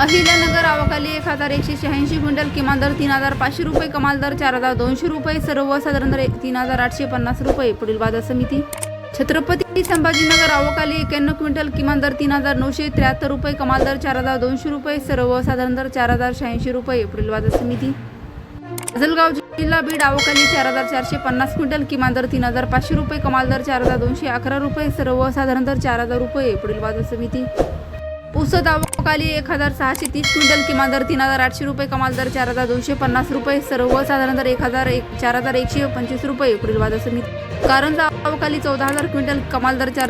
अहिल्यानगर आवाखाली एक हजार एकशे शहाऐंशी क्विंटल किमान दर तीन हजार पाचशे रुपये कमाल दर चार हजार दोनशे रुपये सर्वसाधारण दर तीन हजार आठशे पन्नास रुपये पुढील बाजार समिती. छत्रपती संभाजीनगर आवकाली एक्याण्णव क्विंटल किमान दर तीन हजार नऊशे त्र्याहत्तर रुपये कमाल दर चार हजार दोनशे रुपये सर्वसाधारण दर चार हजार शहाऐंशी रुपये पुढील बाजार समिती. जलगाव जिल्हा बीड आवकाली चार हजार चारशे पन्नास क्विंटल किमान दर तीन हजार पाचशे रुपये कमाल दर चार हजार दोनशे अकरा रुपये सर्वसाधारण दर चार हजार रुपये पुढील बाजार समिती. पुसद खाली एक हजार सहाशे तीस क्विंटल किमान दर तीन हजार आठशे रुपये कमाल दर चार हजार दोनशे पन्नास रुपये सर्वसाधारण दर एक हजार एक चार हजार एकशे पंचवीस रुपये पुढील बाजार समिती कारण अवकाली चौदा हजार क्विंटल कमाल दर चार